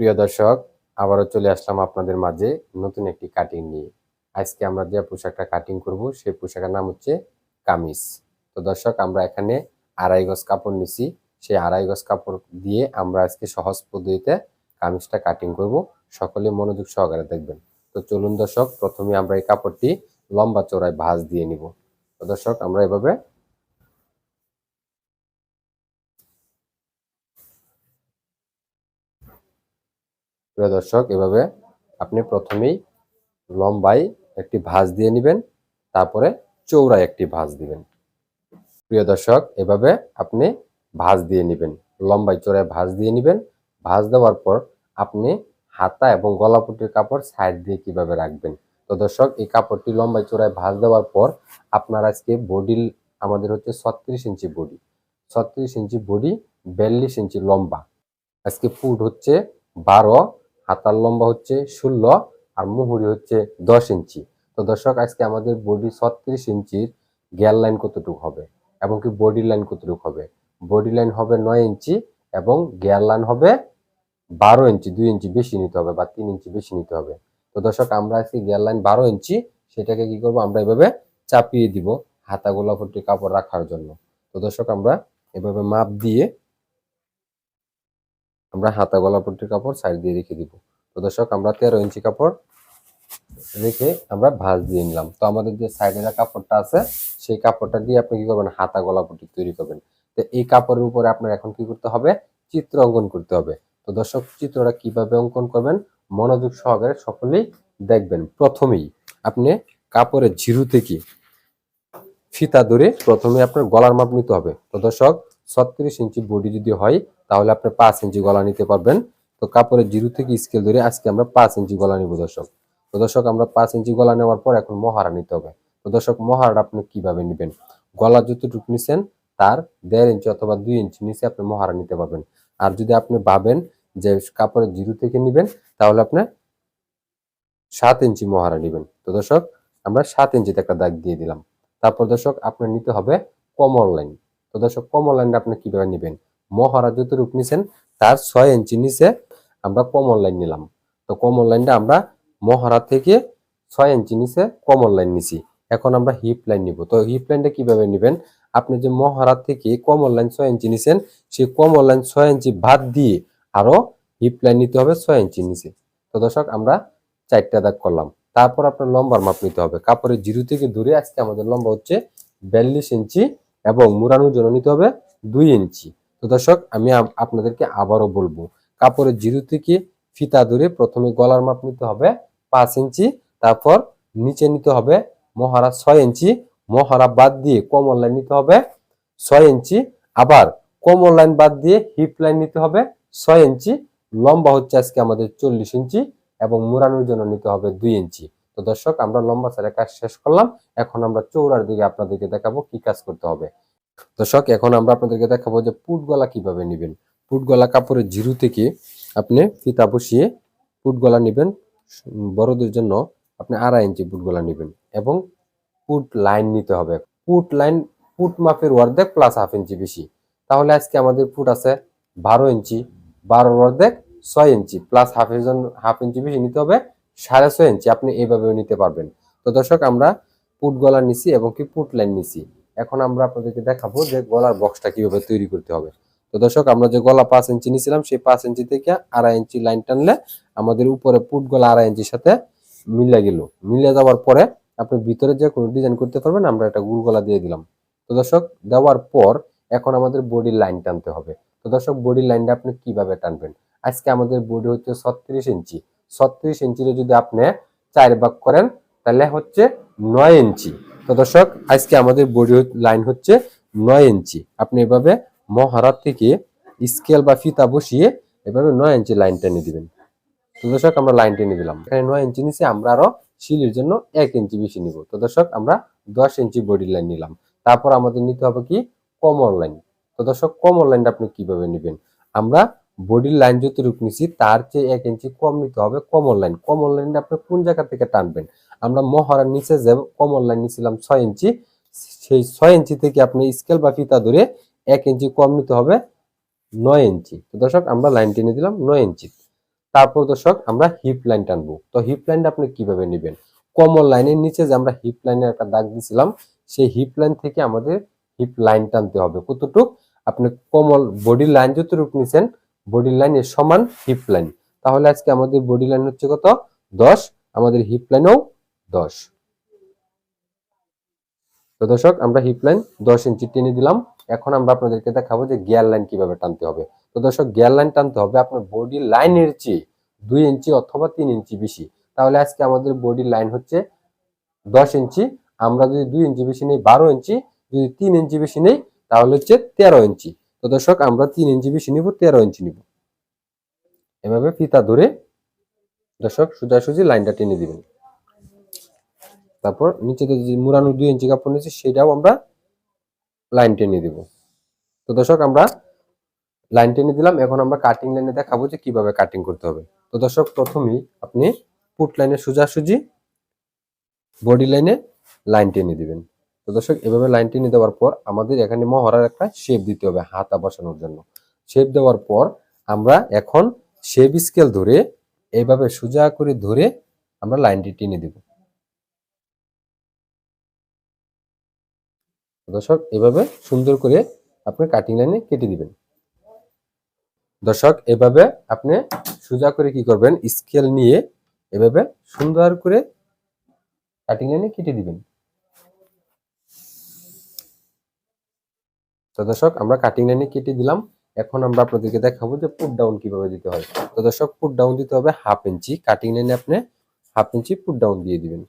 প্রিয় দর্শক, আবারও চলে আসলাম আপনাদের মাঝে নতুন একটি কাটিং নিয়ে। আজকে আমরা যে পোশাকটা কাটিং করব, সেই পোশাকের নাম হচ্ছে কামিজ। তো দর্শক, আমরা এখানে আড়াই গজ কাপড় নিছি। সেই আড়াই গজ কাপড় দিয়ে আমরা আজকে সহজ পদ্ধতিতে কামিজটা কাটিং করব। সকলে মনোযোগ সহকারে দেখবেন। তো চলুন দর্শক, প্রথমে আমরা এই কাপড়টি লম্বা চওড়ায় ভাঁজ দিয়ে নিব। তো দর্শক, আমরা এভাবে প্রিয় দর্শক, এভাবে আপনি প্রথমেই লম্বায় একটি ভাঁজ দিয়ে নেবেন, তারপরে চৌড়ায় একটি ভাঁজ দিবেন। প্রিয় দর্শক, এভাবে আপনি ভাঁজ দিয়ে নেবেন, লম্বায় চৌড়ায় ভাঁজ দিয়ে নেবেন। ভাঁজ দেওয়ার পর আপনি হাতা এবং গলাপুটির কাপড় সাইড দিয়ে কীভাবে রাখবেন? তো দর্শক, এই কাপড়টি লম্বায় চৌড়ায় ভাঁজ দেওয়ার পর আপনার আজকে বডি আমাদের হচ্ছে ছত্রিশ ইঞ্চি বডি। ছত্রিশ ইঞ্চি বডি, বিয়াল্লিশ ইঞ্চি লম্বা। আজকে ফুট হচ্ছে বারো হাতার লম্বা হচ্ছে ষোলো আর মুহুরি হচ্ছে দশ ইঞ্চি। তো দর্শক, আজকে আমাদের বডি ছত্রিশ ইঞ্চির গিয়ার লাইন কতটুকু হবে? এবং কি বডি লাইন কতটুকু হবে? বডি লাইন হবে নয় ইঞ্চি এবং গিয়ার লাইন হবে বারো ইঞ্চি, দুই ইঞ্চি বেশি নিতে হবে বা তিন ইঞ্চি বেশি নিতে হবে। তো দর্শক, আমরা আজকে গিয়ার লাইন বারো ইঞ্চি, সেটাকে কি করব? আমরা এভাবে চাপিয়ে দিব হাতা গোলাপটি কাপড় রাখার জন্য। তো দর্শক, আমরা এভাবে মাপ দিয়ে আমরা হাতা গলাপট্টির কাপড় সাইড দিয়ে রেখে দিব। তো দর্শক, আমরা তেরো ইঞ্চি কাপড় রেখে আমরা ভাঁজ দিয়ে নিলাম। তো আমাদের যে সাইডের কাপড়টা আছে, সেই কাপড়টা দিয়ে আপনি কি করবেন? হাতা গলাপট্টি তৈরি করবেন। তো এই কাপড়ের উপরে আপনার এখন কি করতে হবে? চিত্র অঙ্কন করতে হবে। তো দর্শক, চিত্রটা কীভাবে অঙ্কন করবেন? মনোযোগ সহকারে সকলেই দেখবেন। প্রথমেই আপনি কাপড়ের ঝিরু থেকে ফিতা ধরে প্রথমে আপনার গলার মাপ নিতে হবে। তো দর্শক, ছত্রিশ ইঞ্চি বডি যদি হয় তাহলে আপনি পাঁচ ইঞ্চি গলা নিতে পারবেন। তো কাপড়ের জিরো থেকে স্কেল ধরে আজকে আমরা পাঁচ ইঞ্চি গলা নিব দর্শক। তো দর্শক, আমরা পাঁচ ইঞ্চি গলা নেওয়ার পর এখন মহারা নিতে হবে। তো দর্শক মহারাটা আপনি কীভাবে নেবেন? গলা যতটুকু নিছেন, তার দেড় ইঞ্চি অথবা দুই ইঞ্চি নিচে আপনি মহারা নিতে পারবেন। আর যদি আপনি ভাবেন যে কাপড়ের জিরো থেকে নেবেন, তাহলে আপনি সাত ইঞ্চি মহারা নেবেন। তো দর্শক, আমরা সাত ইঞ্চিতে একটা দাগ দিয়ে দিলাম। তারপর দর্শক, আপনার নিতে হবে কমল লাইন। তো দর্শক, কমল লাইনটা আপনি কীভাবে নেবেন? মহারা যতটুকু নিছেন, তার ছয় ইঞ্চি নিচে আমরা কমল লাইন নিলাম। তো কমল লাইনটা আমরা মহারা থেকে ছয় ইঞ্চি নিচে কমল লাইন নিছি। এখন আমরা হিপ লাইন নিব। তো হিপ লাইনটা কীভাবে নেবেন? আপনি যে মহারা থেকে কমল লাইন ছয় ইঞ্চি নিছেন, সেই কমল লাইন ছয় ইঞ্চি বাদ দিয়ে আরও হিপ লাইন নিতে হবে ছয় ইঞ্চি নিচে। তো দর্শক, আমরা চারটা দাগ করলাম। তারপর আপনার লম্বার মাপ নিতে হবে। কাপড়ের জিরো থেকে দূরে, আজকে আমাদের লম্বা হচ্ছে বিয়াল্লিশ ইঞ্চি এবং মুরানোর জন্য নিতে হবে দুই ইঞ্চি। তো দর্শক, আমি আপনাদেরকে আবারও বলব, কাপড়ের জিরো থেকে ফিতা ধরে প্রথমে গলার মাপ নিতে হবে পাঁচ ইঞ্চি, তারপর নিচে নিতে হবে মহারা ছয় ইঞ্চি মহারা বাদ দিয়ে কমল লাইন নিতে হবে ছয় ইঞ্চি, আবার কোমর লাইন বাদ দিয়ে হিপ লাইন নিতে হবে ছয় ইঞ্চি, লম্বা হচ্ছে আজকে আমাদের চল্লিশ ইঞ্চি এবং মুরানোর জন্য নিতে হবে দুই ইঞ্চি। তো দর্শক, আমরা লম্বা সারের কাজ শেষ করলাম, এখন আমরা চৌড়ার দিকে আপনাদেরকে দেখাবো কি কাজ করতে হবে। দর্শক, এখন আমরা আপনাদেরকে দেখাবো যে পুট গলা কীভাবে নেবেন। পুট গলা কাপড়ের জিরু থেকে আপনি ফিতা বসিয়ে পুট গলা নেবেন। বড়দের জন্য আপনি আড়াই ইঞ্চি পুট গলা নেবেন এবং পুট লাইন নিতে হবে। পুট লাইন, পুট মাপের অর্ধেক প্লাস হাফ ইঞ্চি বেশি। তাহলে আজকে আমাদের ফুট আছে বারো ইঞ্চি, বারোর অর্ধেক ছয় inch plus half inch half inch বেশি নিতে হবে সাড়ে ছয় ইঞ্চি। আপনি এইভাবেও নিতে পারবেন। তো দর্শক, আমরা পুট গলা নিছি এবং কি পুট লাইন নিছি। এখন আমরা আপনাদেরকে দেখাবো যে গলার বক্সটা কীভাবে তৈরি করতে হবে। তো দর্শক, আমরা যে গলা পাঁচ ইঞ্চি নিয়েছিলাম, সেই পাঁচ ইঞ্চি থেকে আড়াই ইঞ্চি লাইন টানলে আমাদের উপরে পুট গলা আড়াই ইঞ্চির সাথে মিলে গেল। মিলে যাওয়ার পরে আপনি ভিতরে যে কোনো ডিজাইন করতে পারবেন, আমরা একটা গুল গলা দিয়ে দিলাম। তো দর্শক, দেওয়ার পর এখন আমাদের বডির লাইন টানতে হবে। তো দর্শক বডির লাইনটা আপনি কীভাবে টানবেন? আজকে আমাদের বডি হচ্ছে ছত্রিশ ইঞ্চি। ছত্রিশ ইঞ্চিতে যদি আপনি চার ভাগ করেন তাহলে হচ্ছে নয় ইঞ্চি। তো দর্শক, আজকে আমাদের বডি লাইন হচ্ছে নয় ইঞ্চি। আপনি এভাবে মহারাত থেকে স্কেল বা ফিতা বসিয়ে এভাবে নয় ইঞ্চি লাইন টেনে দিবেন। তো দর্শক, আমরা লাইন টেনে দিলাম। এখানে নয় ইঞ্চি নিচে আমরা আরও শিলির জন্য এক ইঞ্চি বেশি নিব। তো দর্শক, আমরা দশ ইঞ্চি বডি লাইন নিলাম। তারপর আমাদের নিতে হবে কি? কমর লাইন তো দর্শক কমর লাইনটা আপনি কীভাবে নেবেন? আমরা বডির লাইন যতটুকু নিছি, তার চেয়ে এক ইঞ্চি কম নিতে হবে কমর লাইন কমর লাইনটা আপনি কোন জায়গা থেকে টানবেন? আমরা মহড়ার নিচে যে কমর লাইন নিছিলাম ছয় ইঞ্চি, সেই ছয় ইঞ্চি থেকে আপনি স্কেল বা ফিতা ধরে এক ইঞ্চি কম নিতে হবে নয় ইঞ্চি। তো দর্শক, আমরা লাইন টেনে দিলাম নয় ইঞ্চি। তারপর দর্শক, আমরা হিপ লাইন টানবো তো হিপ লাইনটা আপনি কীভাবে নেবেন? কমল লাইনের নিচে যে আমরা হিপ লাইনের একটা দাগ দিছিলাম, সেই হিপ লাইন থেকে আমাদের হিপ লাইন টানতে হবে। কতটুক? আপনি কমল বডি লাইন যতটুকু নিছেন বডি লাইনের সমান হিপ লাইন তাহলে আজকে আমাদের বডি লাইন হচ্ছে কত? দশ। আমাদের হিপ লাইনও দশ। তো দর্শক, আমরা হিপ লাইন দশ ইঞ্চি টেনে দিলাম। এখন আমরা আপনাদেরকে দেখাবো যে গিয়ার লাইন কীভাবে টানতে হবে। তো দর্শক গিয়ার লাইন টানতে হবে আপনার বডি লাইনের চেয়ে দুই ইঞ্চি অথবা তিন ইঞ্চি বেশি। তাহলে আজকে আমাদের বডি লাইন হচ্ছে দশ ইঞ্চি। আমরা যদি দুই ইঞ্চি বেশি নেই, বারো ইঞ্চি। যদি তিন ইঞ্চি বেশি নেই, তাহলে হচ্ছে তেরো ইঞ্চি। তো দর্শক, আমরা তিন ইঞ্চি বেশি নিব, তেরো ইঞ্চি নিব। এভাবে ফিতা ধরে দর্শক, সোজাসুজি লাইনটা টেনে দিবেন। তারপর নিচে যে মুরানো দুই ইঞ্চি কাপড় নিয়েছি, সেটাও আমরা লাইন টেনে দিব। তো দর্শক, আমরা লাইন টেনে দিলাম। এখন আমরা কাটিং লাইনে দেখাবো যে কীভাবে কাটিং করতে হবে। তো দর্শক, প্রথমেই আপনি পুট লাইনে সোজাসুজি বডি লাইনে লাইন টেনে দিবেন। তো দর্শক, এভাবে লাইন টেনে দেওয়ার পর আমাদের এখানে মহড়ার একটা শেপ দিতে হবে হাতা বসানোর জন্য। শেপ দেওয়ার পর আমরা এখন শেপ স্কেল ধরে এইভাবে সোজা করে ধরে আমরা লাইনটি টেনে দিব। দর্শক, এভাবে সুন্দর করে আপনি কাটিং লাইনে কেটে দিবেন। দর্শক, এভাবে আপনি সোজা করে কি করবেন স্কেল নিয়ে এভাবে সুন্দর করে কাটিং লাইনে কেটে দিবেন। তো দর্শক, আমরা কাটিং লাইনে কেটে দিলাম। এখন আমরা আপনাদেরকে দেখাবো যে পুট ডাউন কীভাবে দিতে হয়। তো দর্শক পুট ডাউন দিতে হবে হাফ ইঞ্চি কাটিং লাইনে আপনি হাফ ইঞ্চি পুট ডাউন দিয়ে দিবেন।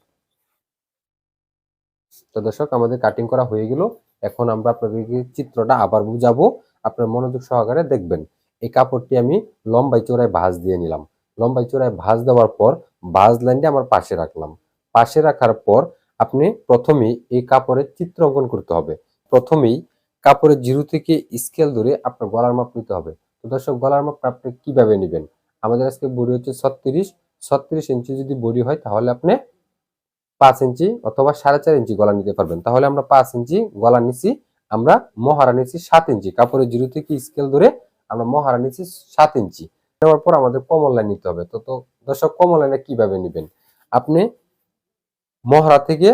তো দর্শক, আমাদের কাটিং করা হয়ে গেল। এখন আমরা আপনাদেরকে চিত্রটা আবার বুঝাবো। আপনার মনোযোগ সহকারে দেখবেন। এই কাপড়টি আমি লম্বাই চোরায় ভাঁজ দিয়ে নিলাম। লম্বাই চোরায় ভাঁজ দেওয়ার পর ভাঁজ লাইনটি আমার পাশে রাখলাম। পাশে রাখার পর আপনি প্রথমেই এই কাপড়ের চিত্র অঙ্কন করতে হবে। প্রথমেই কাপড়ের জিরো থেকে স্কেল ধরে আপনার গলার মাপ নিতে হবে। তো দর্শক, গলার মাপ আপনি কীভাবে নেবেন? আমাদের আজকে বডি হচ্ছে ছত্রিশ। ছত্রিশ ইঞ্চি যদি বডি হয় তাহলে আপনি পাঁচ ইঞ্চি অথবা সাড়ে চার ইঞ্চি গলা নিতে পারবেন। তাহলে আমরা পাঁচ ইঞ্চি গলা নিচ্ছি আমরা মহারা নিচ্ছি সাত ইঞ্চি। কাপড়ের জিরো থেকে স্কেল ধরে আমরা মহারা নিচ্ছি সাত ইঞ্চি। নেওয়ার পর আমাদের কমল লাইন নিতে হবে। তো তো দর্শক কমল লাইনে কীভাবে নেবেন? আপনি মহারা থেকে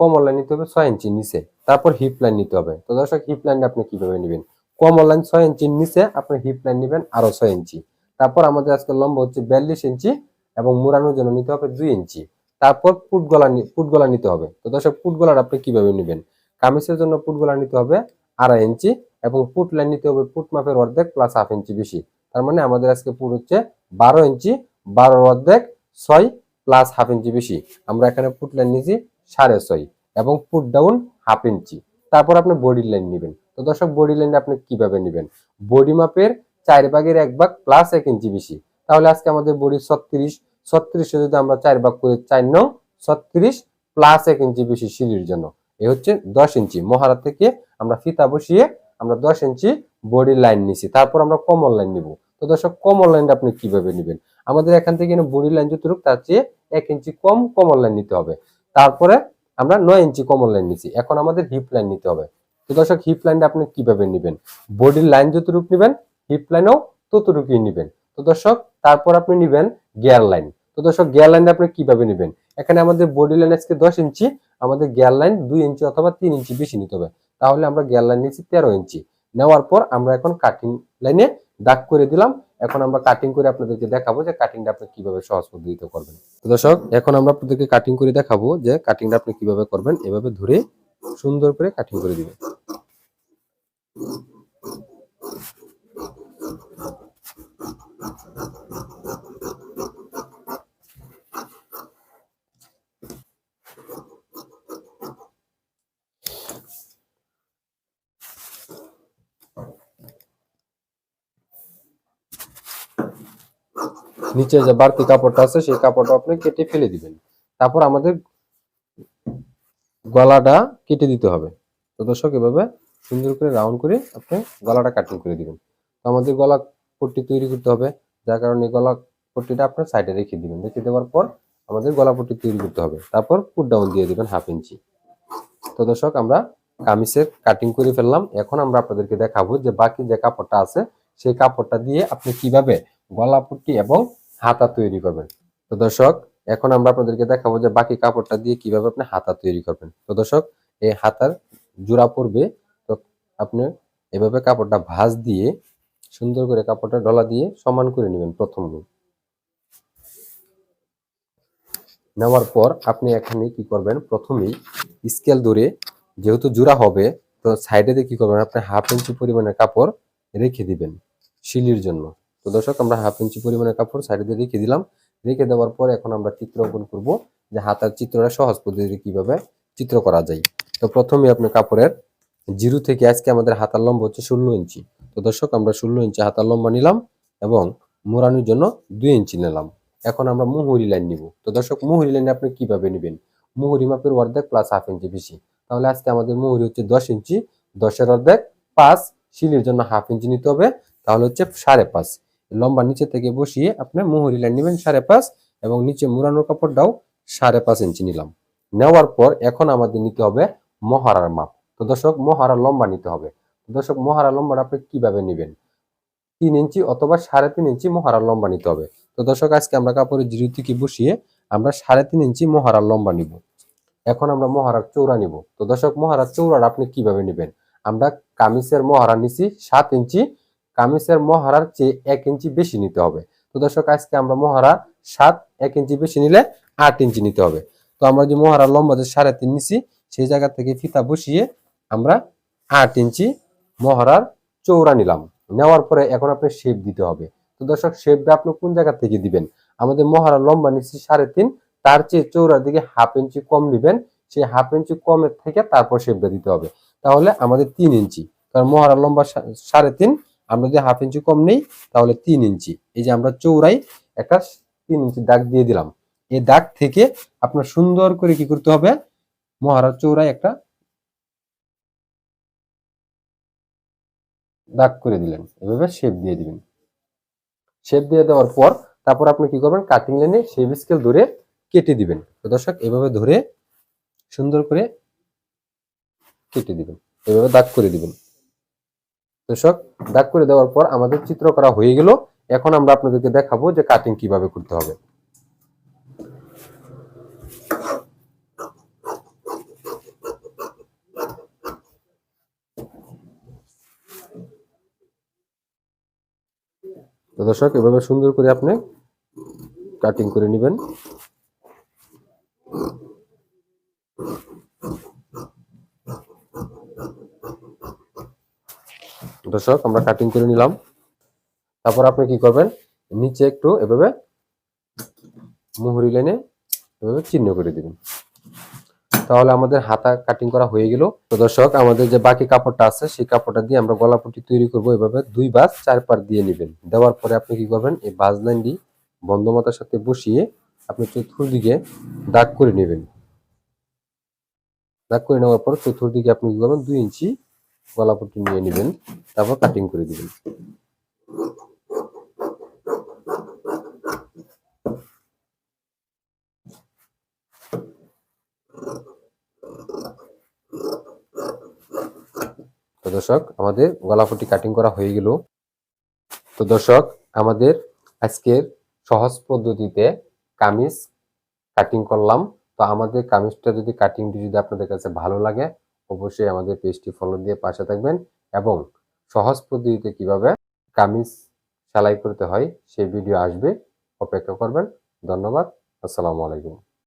কমল লাইন নিতে হবে ছয় ইঞ্চি নিচে। তারপর হিপ লাইন নিতে হবে। তো দর্শক হিপ লাইন আপনি কীভাবে নেবেন? কমল লাইন ছয় ইঞ্চির নিচে, আপনি হিপ লাইন নেবেন আরও ছয় ইঞ্চি। তারপর আমাদের আজকে লম্বা হচ্ছে বিয়াল্লিশ ইঞ্চি এবং মুড়ানোর জন্য নিতে হবে দুই ইঞ্চি। তারপর পুট গলা পুট গলা নিতে হবে। তো দর্শক পুট গলার আপনি কীভাবে নেবেন? কামিজের জন্য পুট গলা নিতে হবে আড়াই ইঞ্চি এবং পুট লাইন নিতে হবে পুট মাপের অর্ধেক প্লাস হাফ ইঞ্চি বেশি। তার মানে আমাদের আজকে পুট হচ্ছে বারো ইঞ্চি, বারোর অর্ধেক ছয় প্লাস হাফ ইঞ্চি বেশি। আমরা এখানে পুট লাইন নিয়েছি সাড়ে ছয় এবং পুট ডাউন হাফ ইঞ্চি। তারপর আপনি বডি লাইন নেবেন। তো দর্শক বডি লাইন আপনি কীভাবে নেবেন? বডি মাপের চার ভাগের এক ভাগ প্লাস এক ইঞ্চি বেশি। তাহলে আজকে আমাদের বডি ছত্রিশ ছত্রিশে যদি আমরা চার ভাগ করে, চার নং, ছত্রিশ প্লাস এক ইঞ্চি বেশি সিঁড়ির জন্য। এ হচ্ছে দশ ইঞ্চি। মহারা থেকে আমরা ফিতা বসিয়ে আমরা দশ ইঞ্চি বডি লাইন নিছি। তারপর আমরা কমল লাইন নিব। তো দর্শক কমল লাইনটা আপনি কীভাবে নেবেন? আমাদের এখান থেকে বডি লাইন যতটুকু, তার চেয়ে এক ইঞ্চি কম কমল লাইন নিতে হবে। তারপরে আমরা নয় ইঞ্চি কমল লাইন নিছি। এখন আমাদের হিপ লাইন নিতে হবে। তো দর্শক হিপ লাইনটা আপনি কীভাবে নেবেন? বডির লাইন যতটুকু নেবেন হিপ লাইনও ততটুকুই নেবেন। তো দর্শক, তারপর আপনি নেবেন গিয়ার লাইন তো দর্শক গিয়ার লাইন আপনি কীভাবে নেবেন? এখানে আমাদের বডি লাইন আজকে দশ ইঞ্চি, আমাদের গিয়ার লাইন দুই ইঞ্চি অথবা তিন ইঞ্চি বেশি নিতে হবে। তাহলে আমরা গিয়ার লাইন নিচ্ছি তেরো ইঞ্চি। নেওয়ার পর আমরা এখন কাটিং লাইনে দাগ করে দিলাম। এখন আমরা কাটিং করে আপনাদেরকে দেখাবো যে কাটিংটা আপনি কীভাবে সহজ পদ্ধতিতে করবেন। তো দর্শক, এখন আমরা আপনাদেরকে কাটিং করে দেখাবো যে কাটিংটা আপনি কীভাবে করবেন। এভাবে ধরে সুন্দর করে কাটিং করে দিবেন। নিচে যে বাড়তি কাপড়টা আছে, সেই কাপড়টা আপনি কেটে ফেলে দিবেন। তারপর আমাদের গলাটা কেটে দিতে হবে। তো দর্শক, এভাবে সুন্দর করে রাউন্ড করে আপনি গলাটা কাটিং করে দিবেন। তো আমাদের গলা পট্টি তৈরি করতে হবে, যার কারণে গলা পট্টিটা আপনার সাইডে রেখে দিবেন। রেখে দেওয়ার পর আমাদের গলা পট্টি তৈরি করতে হবে। তারপর পুট ডাউন দিয়ে দিবেন হাফ ইঞ্চি। তো দর্শক, আমরা কামিজের কাটিং করে ফেললাম। এখন আমরা আপনাদেরকে দেখাবো যে বাকি যে কাপড়টা আছে, সেই কাপড়টা দিয়ে আপনি কীভাবে গলা পট্টি এবং হাতা তৈরি করবেন। তো দর্শক, এখন আমরা আপনাদেরকে দেখাবো যে বাকি কাপড়টা দিয়ে কীভাবে আপনি হাতা তৈরি করবেন। তো দর্শক, এই হাতার জোড়া পড়বে তো আপনি এভাবে কাপড়টা ভাঁজ দিয়ে, সুন্দর করে কাপড়টা ডলা দিয়ে সমান করে নেবেন প্রথম নেওয়ার পর আপনি এখানে কি করবেন? প্রথমেই স্কেল ধরে যেহেতু জোড়া হবে, তো সাইডে কি করবেন? আপনি হাফ ইঞ্চি পরিমাণের কাপড় রেখে দিবেন, শিলির জন্য। তো দর্শক, আমরা হাফ ইঞ্চি পরিমাণের কাপড় সাইডে দিয়ে রেখে দিলাম। রেখে দেওয়ার পর এখন আমরা চিত্র অঙ্কন করব যে হাতার চিত্রটা সহজ পদ্ধতিতে কীভাবে চিত্র করা যায়। তো প্রথমে আপনি কাপড়ের জিরো থেকে আজকে আমাদের হাতার লম্বা হচ্ছে ষোলো ইঞ্চি। তো দর্শক, আমরা ষোলো ইঞ্চি হাতার লম্বা নিলাম এবং মোড়ানোর জন্য দুই ইঞ্চি নিলাম। এখন আমরা মুহুরি লাইন নিব। তো দর্শক, মুহুরি লাইন আপনি কীভাবে নেবেন? মুহুরি মাপের অর্ধেক প্লাস হাফ ইঞ্চি বেশি। তাহলে আজকে আমাদের মুহুরি হচ্ছে দশ ইঞ্চি, দশের অর্ধেক পাঁচ, শিলির জন্য হাফ ইঞ্চি নিতে হবে। তাহলে হচ্ছে সাড়ে পাঁচ। লম্বা নিচে থেকে বসিয়ে আপনি মুহুরি লাইন নেবেন সাড়ে পাঁচ এবং নিচে মুড়ানোর কাপড়টাও সাড়ে পাঁচ ইঞ্চি নিলাম। নেওয়ার পর এখন আমাদের নিতে হবে মহারার মাপ। তো দর্শক মহারা লম্বা নিতে হবে। দর্শক মহারা লম্বাটা আপনি কীভাবে নেবেন? তিন ইঞ্চি অথবা সাড়ে তিন ইঞ্চি মহারা লম্বা নিতে হবে। তো দর্শক, আজকে আমরা কাপড়ের জিরো থেকে বসিয়ে আমরা সাড়ে তিন ইঞ্চি মহারা লম্বা নিব। এখন আমরা মহারার চৌড়া নিব। তো দর্শক, মহারার চৌড়াটা আপনি কীভাবে নেবেন? আমরা কামিজের মহারা নিছি সাত ইঞ্চি কামিজের মহারার চেয়ে এক ইঞ্চি বেশি নিতে হবে। তো দর্শক, আজকে আমরা মহারা সাত এক ইঞ্চি বেশি নিলে আট ইঞ্চি নিতে হবে। তো আমরা যে মহারা লম্বা যে সাড়ে তিন নিছি, সেই জায়গা থেকে ফিতা বসিয়ে আমরা আট ইঞ্চি মহারার চৌড়া নিলাম। নেওয়ার পরে এখন আপনি শেপ দিতে হবে। তো দর্শক শেপটা আপনি কোন জায়গা থেকে দিবেন? আমাদের মহারা লম্বা নিচ্ছি সাড়ে তিন, তার চেয়ে চৌড়ার দিকে হাফ ইঞ্চি কম নিবেন। সেই হাফ ইঞ্চি কমের থেকে তারপর শেপটা দিতে হবে। তাহলে আমাদের তিন ইঞ্চি। কারণ মহারা লম্বা সাড়ে তিন আমরা যদি হাফ ইঞ্চি কম নেই, তাহলে তিন ইঞ্চি এই যে আমরা চৌড়াই একটা তিন ইঞ্চি দাগ দিয়ে দিলাম। এই দাগ থেকে আপনার সুন্দর করে কি করতে হবে? মহারাজ চৌড়াই একটা দাগ করে দিলেন। এভাবে শেপ দিয়ে দিবেন। শেপ দিয়ে দেওয়ার পর তারপর আপনি কি করবেন? কাটিং লাইনে শেপ স্কেল ধরে কেটে দিবেন। তো দর্শক, এভাবে ধরে সুন্দর করে কেটে দিবেন। এভাবে দাগ করে দিবেন। দর্শক, দাগ করে দেওয়ার পর আমাদের চিত্র করা হয়ে গেল। এখন আমরা আপনাদেরকে দেখাবো যে কাটিং কীভাবে করতে হবে। তো দর্শক, এভাবে সুন্দর করে আপনি কাটিং করে নেবেন। দর্শক, আমরা কাটিং করে নিলাম। তারপর আপনি কি করবেন? নিচে একটু এভাবে মুহুরি লাইনে এভাবে চিহ্ন করে দিবেন। তাহলে আমাদের হাতা কাটিং করা হয়ে গেল। তো দর্শক, আমাদের যে বাকি কাপড়টা আছে, সেই কাপড়টা দিয়ে আমরা গলাপটি তৈরি করব। এভাবে দুই বাস চার পার দিয়ে নেবেন। দেওয়ার পরে আপনি কি করবেন? এই বাস লাইনটি বন্ধ মাথার সাথে বসিয়ে আপনি চতুর্দিকে দাগ করে নেবেন। দাগ করে নেওয়ার পর চতুর্দিকে আপনি কি করবেন? দুই ইঞ্চি গলাপটি নিয়ে নেবেন, তারপর কাটিং করে দিবেন। তো দর্শক, আমাদের গলাপটি কাটিং করা হয়ে গেল। তো দর্শক, আমাদের আজকের সহজ পদ্ধতিতে কামিজ কাটিং করলাম। তো আমাদের কামিজটা যদি কাটিংটি যদি আপনাদের কাছে ভালো লাগে অবশ্যই আমাদের পেজটি ফলো দিয়ে পাশে থাকবেন এবং সহজ পদ্ধতিতে কীভাবে কামিজ সেলাই করতে হয় সেই ভিডিও আসবে, অপেক্ষা করবেন। ধন্যবাদ, আসসালামু আলাইকুম।